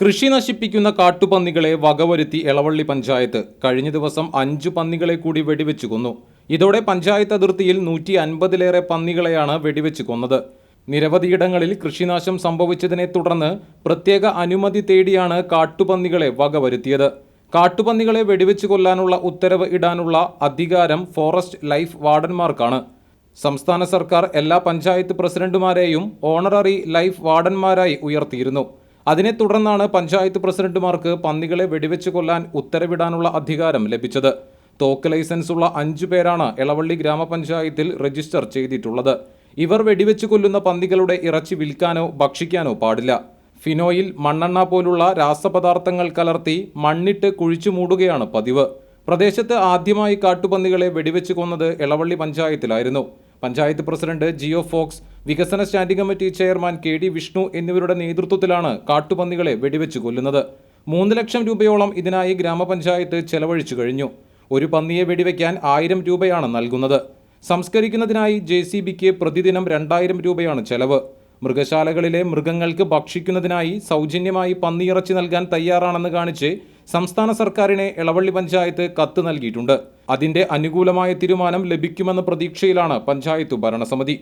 കൃഷി നശിപ്പിക്കുന്ന കാട്ടുപന്നികളെ വകവരുത്തി എളവള്ളി പഞ്ചായത്ത് കഴിഞ്ഞ ദിവസം അഞ്ചു പന്നികളെ കൂടി വെടിവെച്ചു കൊന്നു. ഇതോടെ പഞ്ചായത്ത് അതിർത്തിയിൽ നൂറ്റി അൻപതിലേറെ പന്നികളെയാണ് വെടിവെച്ച് കൊന്നത്. നിരവധിയിടങ്ങളിൽ കൃഷിനാശം സംഭവിച്ചതിനെ തുടർന്ന് പ്രത്യേക അനുമതി തേടിയാണ് കാട്ടുപന്നികളെ വകവരുത്തിയത്. കാട്ടുപന്നികളെ വെടിവെച്ച് കൊല്ലാനുള്ള ഉത്തരവ് ഇടാനുള്ള അധികാരം ഫോറസ്റ്റ് ലൈഫ് വാർഡന്മാർക്കാണ്. സംസ്ഥാന സർക്കാർ എല്ലാ പഞ്ചായത്ത് പ്രസിഡന്റുമാരെയും ഓണററി ലൈഫ് വാർഡന്മാരായി ഉയർത്തിയിരുന്നു. അതിനെ തുടർന്നാണ് പഞ്ചായത്ത് പ്രസിഡന്റുമാർക്ക് പന്നികളെ വെടിവെച്ച് കൊല്ലാൻ ഉത്തരവിടാനുള്ള അധികാരം ലഭിച്ചത്. തോക്ക് ലൈസൻസ് ഉള്ള അഞ്ചു പേരാണ് എളവള്ളി ഗ്രാമപഞ്ചായത്തിൽ രജിസ്റ്റർ ചെയ്തിട്ടുള്ളത്. ഇവർ വെടിവെച്ച് കൊല്ലുന്ന പന്നികളുടെ ഇറച്ചി വിൽക്കാനോ ഭക്ഷിക്കാനോ പാടില്ല. ഫിനോയിൽ മണ്ണെണ്ണ പോലുള്ള രാസപദാർത്ഥങ്ങൾ കലർത്തി മണ്ണിട്ട് കുഴിച്ചു മൂടുകയാണ് പതിവ്. പ്രദേശത്ത് ആദ്യമായി കാട്ടുപന്നികളെ വെടിവെച്ച് കൊന്നത് എളവള്ളി പഞ്ചായത്തിലായിരുന്നു. പഞ്ചായത്ത് പ്രസിഡന്റ് ജിയോ ഫോക്സ് വികസന standing committee chairman K D Vishnu എന്നിവരുടെ നേതൃത്വത്തിലാണ് കാട്ടുപന്നികളെ വെടിവെച്ച് കൊല്ലുന്നത്. മൂന്ന് ലക്ഷം രൂപയോളം ഇതിനായി ഗ്രാമപഞ്ചായത്ത് ചെലവഴിച്ചു കഴിഞ്ഞു. ഒരു പന്നിയെ വെടിവെക്കാൻ ആയിരം രൂപയാണ് നൽകുന്നത്. സംസ്കരിക്കുന്നതിനായി ജെ സി ബിക്ക് പ്രതിദിനം രണ്ടായിരം രൂപയാണ് ചെലവ്. മൃഗശാലകളിലെ മൃഗങ്ങൾക്ക് ഭക്ഷിക്കുന്നതിനായി സൗജന്യമായി പന്നിയിറച്ചി നൽകാൻ തയ്യാറാണെന്ന് കാണിച്ച് സംസ്ഥാന സർക്കാരിനെ എളവള്ളി പഞ്ചായത്ത് കത്ത് നൽകിയിട്ടുണ്ട്. അതിന്റെ അനുകൂലമായ തീരുമാനം ലഭിക്കുമെന്ന പ്രതീക്ഷയിലാണ് പഞ്ചായത്ത് ഭരണസമിതി.